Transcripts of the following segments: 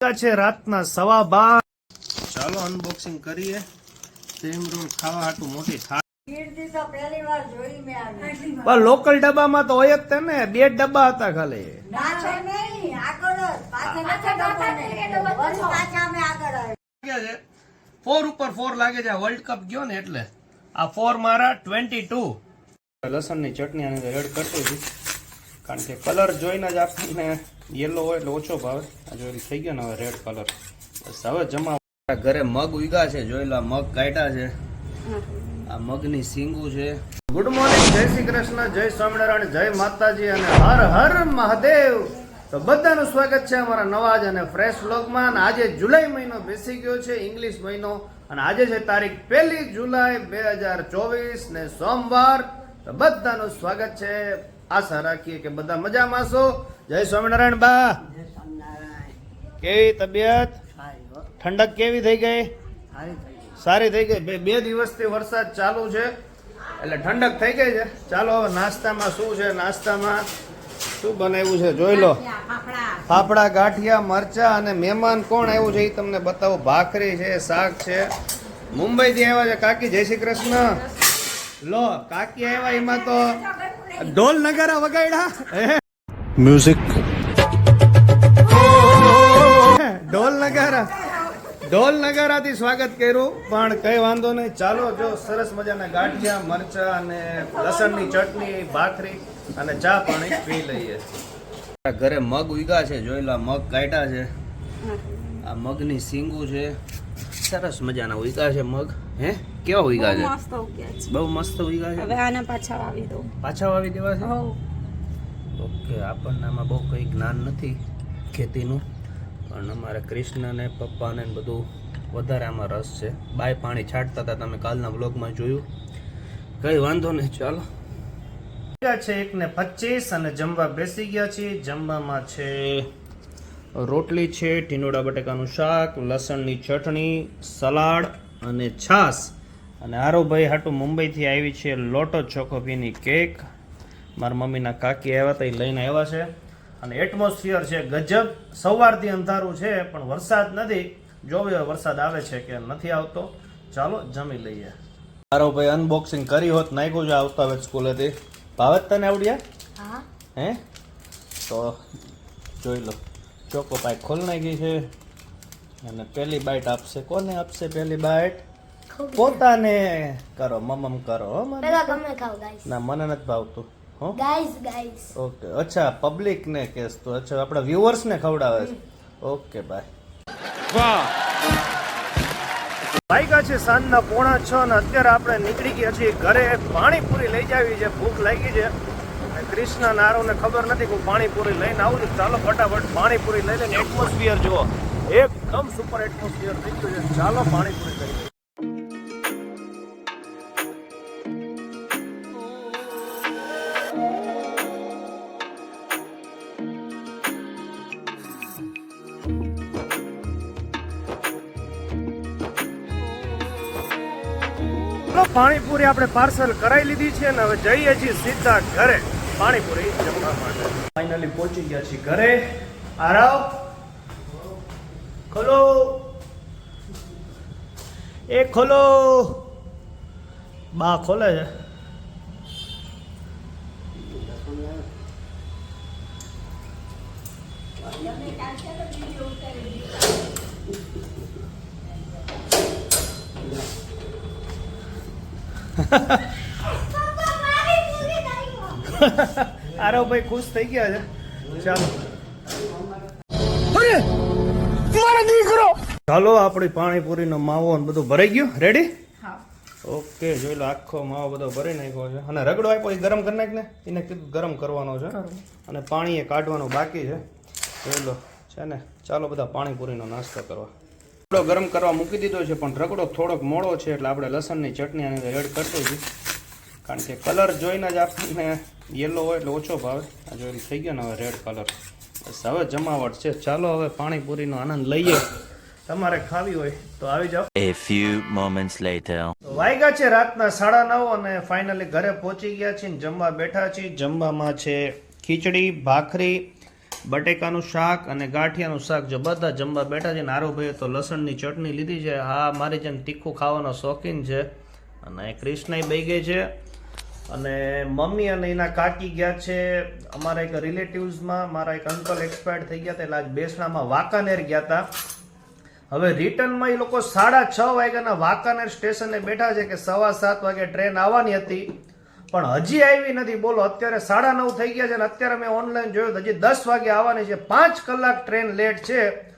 છે રાતના સવા બાર? ચાલો અનબોક્સિંગ કરીએ. સેમ રૂમ ખાવા હાટું મોટી થાળ. કીર્તિ તો પહેલી વાર જોઈ મેં આવી પણ લોકલ ડબ્બામાં તો હોય જ તે ને. બે ડબ્બા હતા ખાલી. ફોર ઉપર ફોર લાગે છે. વર્લ્ડ કપ ગયો ને એટલે. આ ફોર મારા ટ્વેન્ટી ટુ લસણની ચટણી અને એડ કરતી હતી કારણ કે કલર જોઈને જ આપણને યલો હોય એટલે ઓછો ભાવે. આ જો થઈ ગયો ને હવે રેડ કલર બસ હવે જમા ઘરે મગ ઉગ્યા છે જોયેલા મગ કાઢ્યા છે. આ મગની સિંગુ છે. ગુડ મોર્નિંગ જય શ્રી કૃષ્ણ જય સ્વામિનારાયણ જય માતાજી અને હર હર મહાદેવ. તો બધાનું સ્વાગત છે અમારા નવા જ અને ફ્રેશ વ્લોગમાં આજે જુલાઈ મહિનો બેસી ગયો છે ઇંગ્લિશ મહિનો. અને આજે છે તારીખ પહેલી જુલાઈ બે હજાર ચોવીસ ને સોમવાર. તો બધાનું સ્વાગત છે. આશા રાખીએ કે બધા મજામાં છો? જય સ્વામિનારાયણ બા. કેવી તબિયત? ઠંડક કેવી થઈ ગઈ? સારી થઈ ગઈ. બે બે દિવસથી વરસાદ ચાલુ છે. એટલે ઠંડક થઈ ગઈ છે. ચાલો હવે નાસ્તામાં શું છે? નાસ્તામાં શું બનાવ્યું છે? જોઈ લો. ફાફડા. ગાંઠિયા મરચા અને મહેમાન કોણ આવ્યું છે એ તમને બતાવો. ભાખરી છે શાક છે. મુંબઈથી આવ્યા છે. કાકી જય શ્રી કૃષ્ણ. લો કાકી આવ્યા એમાં તો ઢોલ નગારા વગાડ્યા. મ્યુઝિક ઢોલ નગારા. ઢોલ નગારાથી સ્વાગત કર્યું પણ કઈ વાંધો નહીં. ચાલો જો સરસ મજાના ગાંઠિયા મરચા અને લસણની ચટણી ભાખરી અને ચા પાણી પી લઈએ. ઘરે મગ ઉગ્યા છે જોયેલા મગ કાઢ્યા છે. આ મગની સિંગુ છે. સરસ મજાના ઉગ્યા છે મગ. હે? કેવા ઉગ્યા છે? મસ્ત ઉગ્યા છે. બહુ મસ્ત ઉગ્યા છે? હવે આના પાછા વાવી દો પાછા વાવી દેવા છે? ઓકે આપણને આમાં બહુ કંઈ જ્ઞાન નથી ખેતીનું પણ અમારા કૃષ્ણને પપ્પાને બધું વધારે આમાં રસ છે. બાય પાણી છાંટતા હતા તમે કાલના બ્લોગમાં જોયું. કઈ વાંધો નહીં ચાલો. છે એક ને પચીસ અને જમવા બેસી ગયા છીએ. જમવામાં છે રોટલી છે ટીંડોળા બટેકાનું શાક લસણની ચટણી સલાડ અને છાશ અને આરોભાઈ હાટુ મુંબઈથી આવી છે લોટો ચોકોપીની કેક. મારા મમ્મીના કાકી આવ્યા હતા એ લઈને આવ્યા છે. અને એટમોસ્ફિયર છે ગજબ. સવારથી અંધારું છે પણ વરસાદ નથી. જોવે વરસાદ આવે છે કે નથી આવતો. ચાલો જમી લઈએ. આરોભાઈ અનબોક્સિંગ કરી હોત નાખ્યું છે આવતા વેત સ્કૂલેથી. ભાવત તને આવડ્યા? હે. તો જોઈ લો. ચોકો પાઈ ખોલ નાખી છે. અને પહેલી બાઈટ આપશે. કોને આપશે પહેલી બાઈટ? પોતાને કરો મમમ કરો હો મને પેલા તમે ખાઓ ગાઈસ ના મને નથી ભાવતું હો. ગાઈસ ગાઈસ ઓકે અચ્છા પબ્લિક ને કેસ તો. અચ્છા આપણા વ્યુઅર્સ ને ખવડાવે છે. ઓકે બાય વાગ્યા છે સાંજના પોણા છ અને અત્યારે આપણે નીકળી ગયા છીએ ઘરે. પાણીપુરી લઈ જાવી છે ભૂખ લાગી છે. અને કૃષ્ણ નારોને ખબર નથી કે હું પાણીપુરી લઈને આવું છું. ચાલો ફટાફટ પાણીપુરી લઈ લઈને એટમોસ્ફિયર જુઓ. એકદમ સુપર એટમોસ્ફિયર થઈ ગયું છે. ચાલો પાણીપુરી કરી પાણીપુરી આપણે પાર્સલ કરાવી લીધી છે અને હવે જઈએ છીએ સીધા ઘરે. પાણીપુરી જમવા માટે. ફાઇનલી પહોંચી ગયા છીએ ઘરે. આરાવ ખોલો. એ ખોલો. બા ખોલે છે. આરવ ભાઈ ખુશ થઈ ગયા છે. ચાલો. ચાલો આપણી પાણીપુરીનો માવો ને બધું ભરાઈ ગયું. રેડી ઓકે જોઈ લો આખો માવો બધો ભરી નાખ્યો છે. અને રગડો આપ્યો એ ગરમ કરી નાખ ને એને કીધું ગરમ કરવાનો છે. અને પાણી એ કાઢવાનું બાકી છે. જોઈ લો છે ને? ચાલો બધા પાણીપુરીનો નાસ્તો કરવા. રગડો ગરમ કરવા મૂકી દીધો છે પણ રગડો થોડોક મોડો છે એટલે આપણે લસણની ચટણી આની અંદર એડ કરતી હતી કારણ કે કલર જોઈને જ આપણને યલો હોય એટલે ઓછો ભાવે. આ જોઈને થઈ ગયો ને હવે રેડ કલર બસ હવે જમાવટ છે. ચાલો હવે પાણીપુરીનો આનંદ લઈએ. તમારે ખાવી હોય તો આવી જાઓ. A few moments later. વાગ્યા છે રાતના સાડા નવ અને ફાઇનલી ઘરે પહોંચી ગયા છીએ ને જમવા બેઠા છીએ. જમવામાં છે ખીચડી ભાખરી બટેકાનું શાક અને ગાંઠિયાનું શાક. જો બધા જમવા બેઠા છે નારુભાઈએ તો લસણની ચટણી લીધી છે. હા મારી જેમ તીખું ખાવાનો શોખીન છે અને કૃષ્ણય બે ગઈ છે. અને મમ્મી અને એના કાકી ગયા છે અમારા એક રિલેટિવ્સમાં. મારા એક અંકલ એક્સપાયર્ડ થઈ ગયા હતા, એટલે આજ બેસણામાં વાંકાનેર ગયા હતા. હવે રિટર્નમાં એ લોકો સાડા છ વાગ્યાના વાંકાનેર સ્ટેશને બેઠા છે કે સવા સાત વાગે ટ્રેન આવવાની હતી. પણ હજી આવી નથી. બોલો, અત્યારે સાડા નવ થઈ ગયા છે અને અત્યારે મેં ઓનલાઈન જોયું હજી દસ વાગે આવવાની છે. પાંચ કલાક ટ્રેન લેટ છે.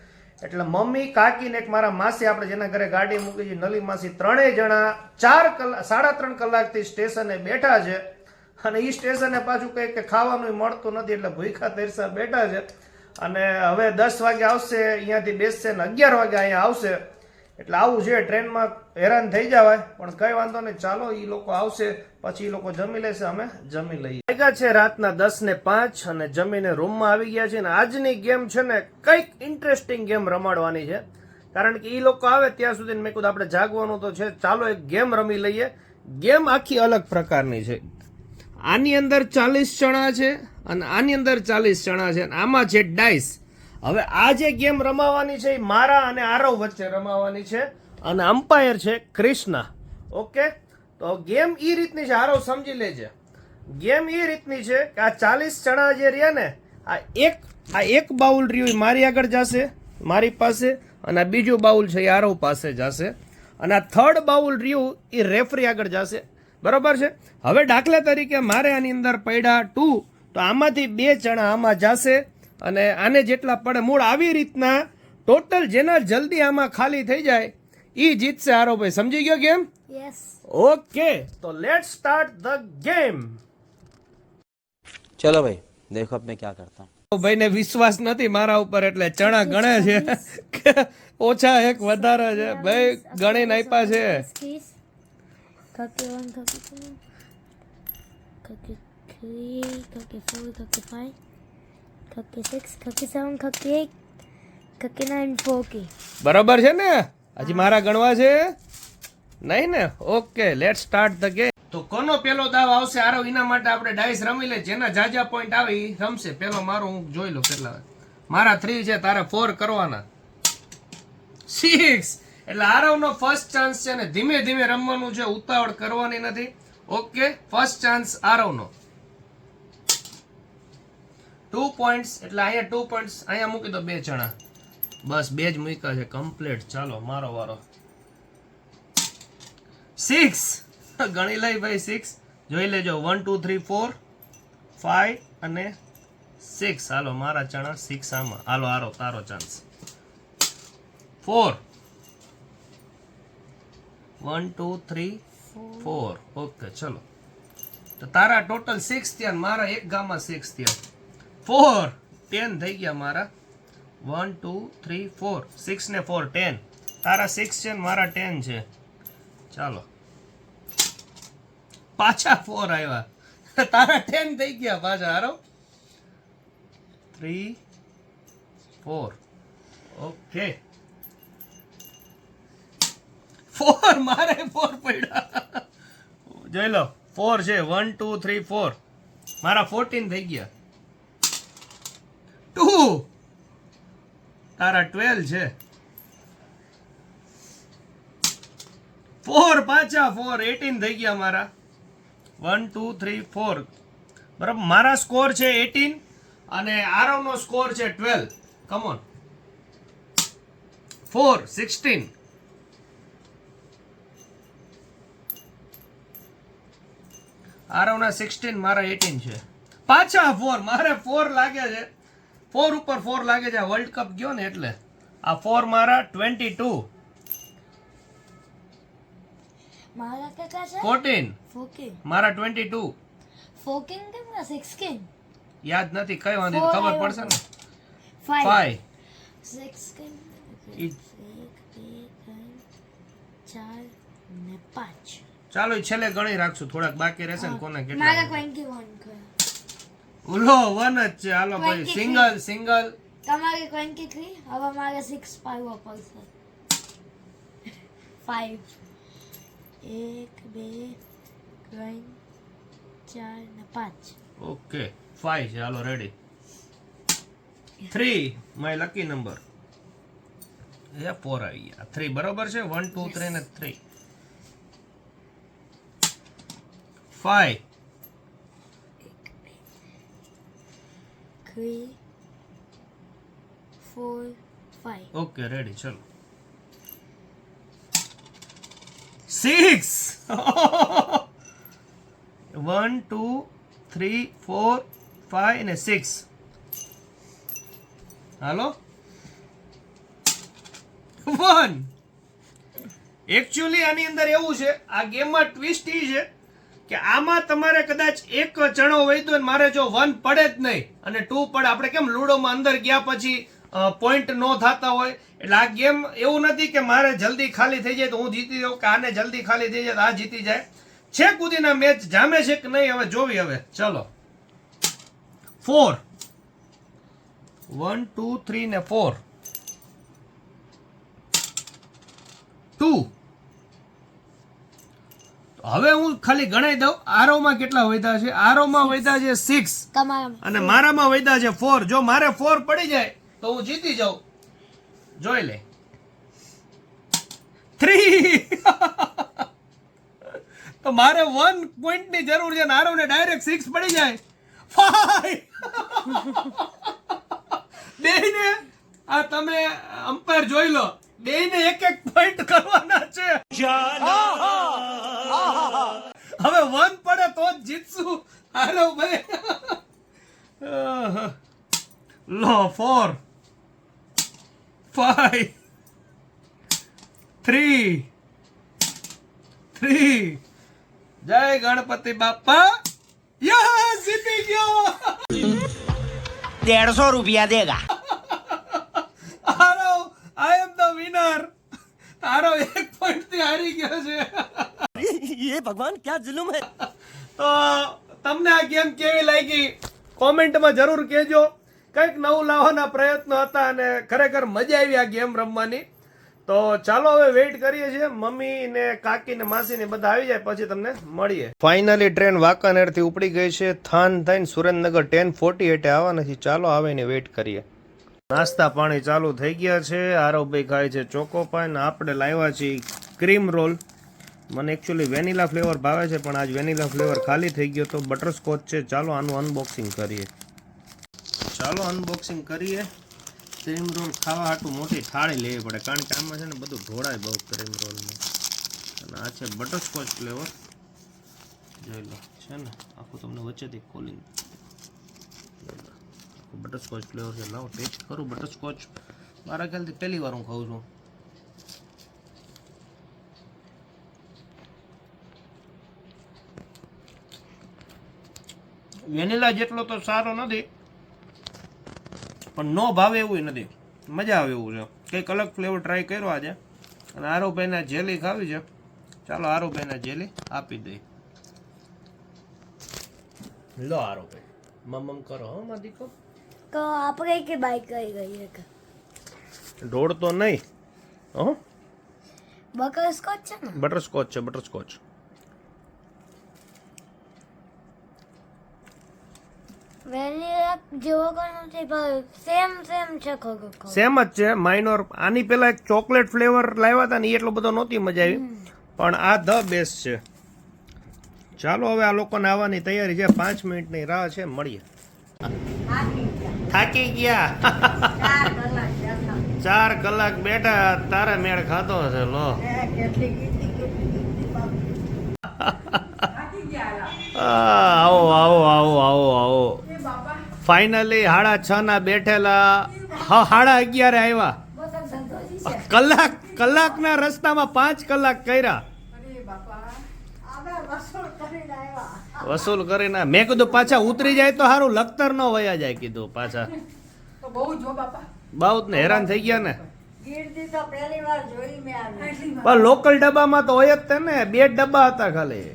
એટલે મમ્મી, કાકી ને મારા માસી આપણે જેના ઘરે ગાડી મૂકી છે, નલી માસી ત્રણેય જણા ચાર કલાક સાડા ત્રણ કલાકથી સ્ટેશને બેઠા છે. અને એ સ્ટેશને પાછું કંઈક ખાવાનું મળતું નથી, એટલે ભૂખા તરસા બેઠા છે. અને હવે દસ વાગે આવશે, અહીંયાથી બેસશે ને અગિયાર વાગે અહીંયા આવશે. એટલે આવું છે, ટ્રેનમાં હેરાન થઈ જવાય, પણ કઈ વાંધો નહીં, ચાલો એ લોકો આવશે, પછી એ લોકો જમી લેશે, અમે જમી લઈએ. વાગ્યા છે રાતના દસ ને પાંચ અને જમીને રૂમમાં આવી ગયા છે અને આજની ગેમ છે ને કંઈક ઇન્ટરેસ્ટિંગ ગેમ રમાડવાની છે. કારણ કે એ લોકો આવે ત્યાં સુધી મેં કીધું આપણે જાગવાનું તો છે, ચાલો એક ગેમ રમી લઈએ. ગેમ આખી અલગ પ્રકારની છે. આની અંદર ચાલીસ ચણા છે અને આની અંદર ચાલીસ ચણા છે અને આમાં છે ડાઈસ. હવે આ જે ગેમ રમાવાની છે, એ મારા અને આરવ વચ્ચે રમાવાની છે અને અમ્પાયર છે ક્રિષ્ના ઓકે? તો ગેમ એ રીતની છે, આરવ સમજી લેજે. ગેમ એ રીતની છે કે આ ચાલીસ ચણા જે રહ્યા ને, આ એક આ એક બાઉલ રહ્યું એ મારી આગળ જશે, મારી પાસે, અને આ બીજું બાઉલ છે એ આરવ પાસે જશે. અને આ થર્ડ બાઉલ રહ્યું એ રેફરી આગળ જશે. બરાબર છે? હવે દાખલા તરીકે મારે આની અંદર પડ્યા ટુ તો આમાંથી બે ચણા આમાં જશે. અને આને જેટલા પડે મૂળ આવી રીતના ટોટલ જેના જલ્દી આમાં ખાલી થઈ જાય એ જીતશે હારો ભાઈ. સમજી ગયો ગેમ ઓકે તો લેટ સ્ટાર્ટ ધ ગેમ ચલો ભાઈ દેખો અબ મેં ક્યાં કરતા. હું ભાઈને વિશ્વાસ નથી મારા ઉપર એટલે ચણા ગણે છે. ઓછા એક વધારે છે. ભાઈ ગણી નાપ્યા છે. Thirty thirty thirty thirty thirty 36 37 બરાબર છે ને? હજી મારા ગણવા છે? નહીં ને? Okay let start the game તો કોનો પેલો દાવ આવશે? આરો એના માટે આપણે ડાઈસ રમી લે. જેના જાજા પોઈન્ટ આવે એ રમશે. પેલો મારો હું જોઈ લઉં કેટલા મારા થ્રી છે તારે ફોર કરવાના. સિક્સ એટલે આરવનો ફર્સ્ટ ચાન્સ છે ને ધીમે ધીમે રમવાનું છે. ઉતાવળ કરવાની નથી. ઓકે ફર્સ્ટ ચાન્સ આરવનો ટુ પોઈન્ટ્સ એટલે અહીંયા ટુ પોઈન્ટ્સ અહીંયા મૂકી દો બે ચણા બસ બે જ મૂક્યા છે કમ્પ્લીટ ચાલો, મારો વારો. સિક્સ ગણી લઈ ભાઈ સિક્સ જોઈ લેજો one two three four five અને સિક્સ હાલો, મારા ચણા સિક્સ આમાં. હાલો, હારો, તારો chance four one two three four okay ચલો. તો તારા ટોટલ સિક્સ થયા મારા એક ગામમાં સિક્સ થયા. ફોર. ટેન થઈ ગયા મારા. One two three four six ને ફોર ટેન તારા સિક્સ છે ને મારા ટેન છે. ચાલો. પાછા ફોર આવ્યા તારા ટેન થઈ ગયા પાછા, હારો? થ્રી ફોર ઓકે ફોર મારે ફોર પડ્યા. જોઈ લો. ફોર છે. વન ટુ થ્રી ફોર મારા ફોર્ટીન થઈ ગયા. ટુ તારા ટ્વેલ્વ છે. ફોર પાછા, ફોર. એટીન થઈ ગયા મારા. One, two, three, four. બરાબર? મારા સ્કોર છે એટીન અને આરવનો સ્કોર છે twelve come on four, sixteen. આરવના sixteen, મારા એટીન છે. પાછા, ફોર. મારે ફોર લાગે છે. ફોર ઉપર ફોર લાગે છે. વર્લ્ડ કપ ગયો ને એટલે. આ ફોર મારા ટ્વેન્ટી ટુ મારા ફોર્ટીન મારા ટ્વેન્ટી ટુ કેટલા સિક્સટીન યાદ નથી કઈ વાંધો ખબર પડશે ને? ફાઈવ ચાર પાંચ. ચાલો છેલ્લે ગણી રાખશું. થોડાક બાકી રહેશે ને કોને મારા કેટલા ઓલો વન જ છે. હાલો ભાઈ સિંગલ સિંગલ. તમારે ટ્વેન્ટી થ્રી હવે મારે સિક્સ પાડવો પડશે ફાઈવ એક બે ત્રણ ચાર ને પાંચ. ઓકે ફાઈવ છે. હાલો ready three my lucky number A four આવી ગયા. થ્રી બરોબર છે? વન ટુ થ્રી ને three five three four five okay ready ચલો six one two three four five ને સિક્સ હાલો વન એકચ્યુઅલી આની અંદર એવું છે, આ ગેમમાં ટ્વિસ્ટ એ છે. કે આમાં તમારે કદાચ એક ચણો વૈદ્યો મારે જો વન પડે જ નહીં અને ટુ પડે. આપણે કેમ લૂડોમાં અંદર ગયા પછી પોઈન્ટ નો થતા હોય? એટલે આ ગેમ એવું નથી કે મારે જલ્દી ખાલી થઈ જાય તો હું જીતી જાઉં, કે આને જલ્દી ખાલી થઈ જાય તો આ જીતી જાય. છે કુદીના મેચ જામે છે કે નહીં હવે જોવી હવે. ચલો. ફોર વન ટુ થ્રી ને ફોર ટુ હવે હું ખાલી ગણાઈ દઉં. આરોમાં કેટલા વધ્યા છે? આરોમાં વધ્યા છે સિક્સ અને મારામાં વધ્યા છે ફોર જો મારે ફોર પડી જાય તો હું જીતી જાઉં. જોઈ લે. થ્રી તો મારે વન પોઈન્ટની જરૂર છે નારો ને ડાયરેક્ટ સિક્સ પડી જાય. ફાઈવ આ તમે અમ્પાયર જોઈ લો. બેયને એક એક પોઈન્ટ કરવાના છે. હવે વન પડે તો જ જીતશું. હાલો ભાઈ. લો ફોર ફાઈવ થ્રી થ્રી જય ગણપતિ બાપા. યા જીતી ગયો. 150 રૂપિયા દેગા. હે ભગવાન ક્યાં જુલુમ હે? તો તમને આ ગેમ કેવી લાગી? કોમેન્ટમાં જરૂર કહેજો. કંઈક નવું લાવવાના પ્રયત્નો હતા અને ખરેખર મજા આવી આ ગેમ રમવાની. તો ચાલો હવે વેઇટ કરીએ છીએ. મમ્મી ને કાકી ને માસી ને બધા આવી જાય પછી તમને મળીએ. ફાઇનલી ટ્રેન વાંકાનેરથી ઉપડી ગઈ છે. થાન થઈને સુરેન્દ્રનગર ટેન ફોર્ટી એટે આવવાની છે ચાલો આવે ને વેઇટ કરીએ. નાસ્તા પાણી ચાલુ થઈ ગયા છે. આરોભાઈ ખાય છે ચોકો પાન. આપણે લાવ્યા છીએ ક્રીમ રોલ મને એકચ્યુઅલી વેનીલા ફ્લેવર ભાવે છે, પણ આજ વેનીલા ફ્લેવર ખાલી થઈ ગયો તો બટરસ્કોચ છે. ચાલો આનું અનબોક્સિંગ કરીએ. ચાલો અનબોક્સિંગ કરીએ. ક્રીમ રોલ ખાવા હાટું મોટી થાળી લેવી પડે, કારણ કે આમાં છે ને બધું ઢોળાય બહુ ક્રીમ રોલમાં અને આ છે બટરસ્કોચ ફ્લેવર જોઈ લો, છે ને? આખું તમને વચ્ચેથી ખોલીને બટરસ્કોચ ફ્લેવર છે. લાવો ટેસ્ટ કરું બટરસ્કોચ મારા ખ્યાલથી પહેલી વાર હું ખાઉં છું. વેનીલા જેટલો તો સારો નથી પણ નો ભાવે એવું નથી. મજા આવે એવું છે. કંઈક અલગ ફ્લેવર ટ્રાય કર્યો આજે. અને આરોભાઈના જેલી ખાવી છે. ચાલો આરોભાઈના જેલી આપી દઈ લો આરોભાઈ મમ કરો હો માં દીકો તો આપણે કે બાઈક કઈ ગઈ એક? ઢોળ તો નહીં. હો. બટરસ્કોચ છે ને? બટરસ્કોચ છે બટરસ્કોચ વેનીલા જેવો સેમ સેમ છે ખોખો સેમ જ છે માઇનોર. આની પેલા એક ચોકલેટ ફ્લેવર લાવ્યા હતા ને એટલો બધો નહોતી મજા આવી. પણ આ ધ બેસ્ટ છે. ચાલો હવે આ લોકોને આવવાની તૈયારી છે. પાંચ મિનિટની રાહ છે મળીએ. થાકી ગયા. ચાર કલાક બેઠા. તારે મેળ ખાતો હશે લો. આવો આવો આવો આવો આવો. ફાઇનલી હાડા છ ના બેઠેલા હા હાડા અગિયારે આવ્યા કલાક કલાકના રસ્તામાં પાંચ કલાક કર્યા. વસૂલ કરીને મેં કીધું પાછા ઉતરી જાય તો સારું લખતર ન વયા જાય કીધું પાછા. બહુ ને હેરાન થઈ ગયા ને. લોકલ ડબ્બામાં તો હોય જ તે ને બે ડબ્બા હતા ખાલી.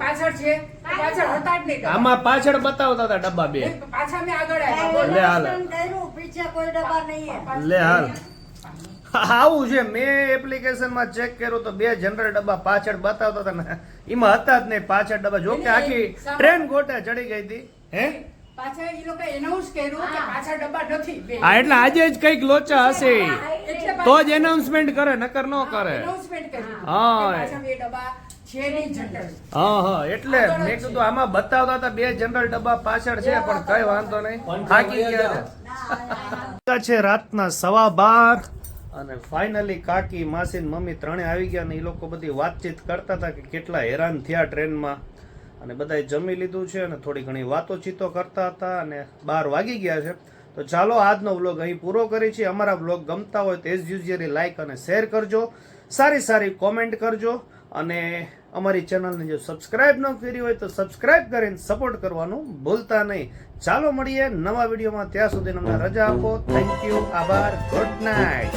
પાછળ. આમાં પાછળ બતાવતા હતા ડબ્બા બે. પાછા મેં આગળ લે હાલ. કોઈ ડબ્બા નહીં લે હાલ. આવું છે. મેં એપ્લિકેશનમાં ચેક કર્યું તો બે જનરલ ડબ્બા પાછળ બતાવતા હતા ને. એમાં હતા જ નહીં પાછળ ડબ્બા. જો કે આખી ટ્રેન ગોટે ચડી ગઈ હતી. હે? પાછા ઈ લોકો એનાઉન્સ કર્યું કે પાછા ડબ્બા નથી હા એટલે આજે જ કંઈક લોચા હશે. તો જ એનાઉન્સમેન્ટ કરે નકર ન કરે. હા. હા હા એટલે મેં કીધું આમાં બતાવતા હતા બે જનરલ ડબ્બા પાછળ છે પણ કઈ વાંધો નહીં. થાકી ગયા છે. રાતના સવા બાર અને ફાઇનલી કાકી માસી ને મમ્મી ત્રણે આવી ગયા ને એ લોકો બધી વાતચીત કરતા હતા કે કેટલા હેરાન થયા ટ્રેનમાં. અને બધાએ જમી લીધું છે અને થોડી ઘણી વાતો ચીતો કરતા હતા અને બાર વાગી ગયા છે. તો ચાલો, આજનો વ્લોગ અહીં પૂરો કરી છે. અમારા વ્લોગ ગમતા હોય તો એઝ યુઝિયલી લાઇક અને શેર કરજો. સારી સારી કોમેન્ટ કરજો. અને અમારી ચેનલને જો સબસ્ક્રાઇબ ન કરી હોય તો સબસ્ક્રાઇબ કરીને સપોર્ટ કરવાનું ભૂલતા નહીં. ચાલો મળીએ નવા વિડીયોમાં. ત્યાં સુધી અમને રજા આપો. થેન્ક યુ આભાર. Good night